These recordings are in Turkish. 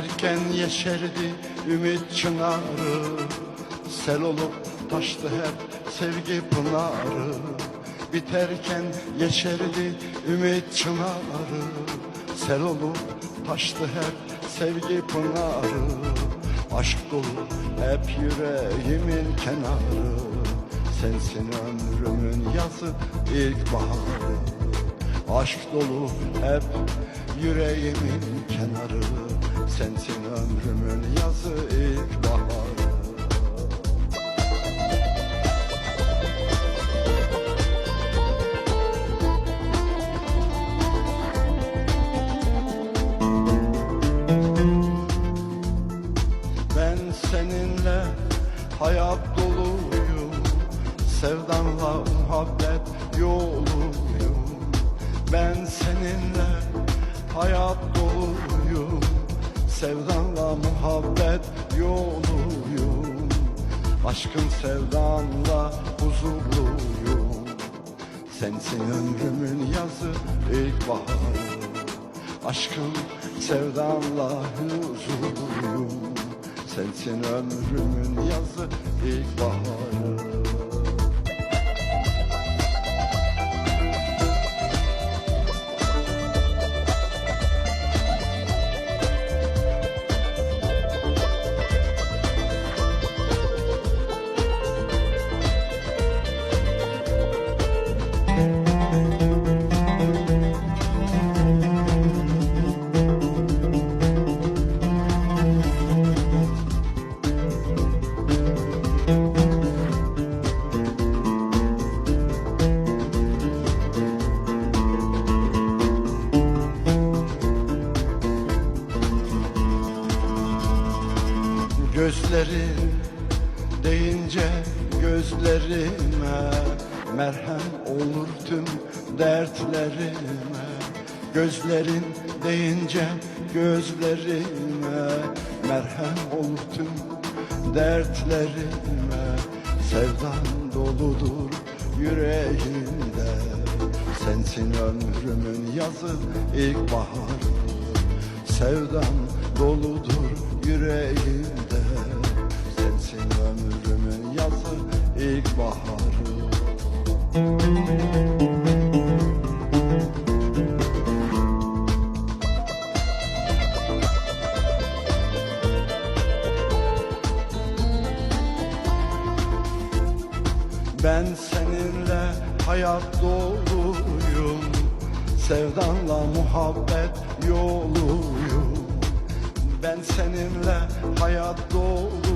Biterken yeşerdi ümit çınarı. Sel olup taştı hep sevgi pınarı. Biterken yeşerdi ümit çınarı. Sel olup taştı hep sevgi pınarı. Aşk dolu hep yüreğimin kenarı. Sensin ömrümün yazı ilkbaharı. Aşk dolu hep yüreğimin kenarı Sensin ömrümün yazı ilkbaharı. Ben seninle hayat doluyum. Sevdanla muhabbet yoluyum. Ben seninle hayat doluyum Sevdanla muhabbet yoluyum. Aşkın sevdanla huzurluyum. Sensin ömrümün yazı ilkbaharı. Aşkım sevdanla huzurluyum. Sensin ömrümün yazı ilkbaharı Gözlerin deyince gözlerime Merhem olur tüm dertlerime. Gözlerin deyince gözlerime Merhem olur tüm dertlerime. Sevdan doludur yüreğimde Sensin ömrümün yazı ilkbaharı. Sevdam doludur yüreğimde Sensin ömrümün yazı ilkbaharı. Ben seninle hayat doluyum Sevdanla muhabbet yoluyum. Ben seninle hayat doluyum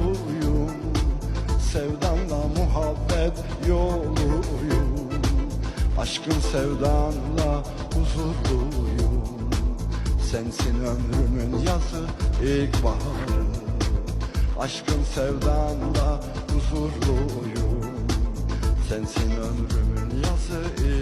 Sevdanla muhabbet yoluyum Aşkın sevdanla huzurluyum Sensin ömrümün yazı ilkbaharı Aşkın sevdanla huzurluyum Sensin ömrümün yazı ilkbaharı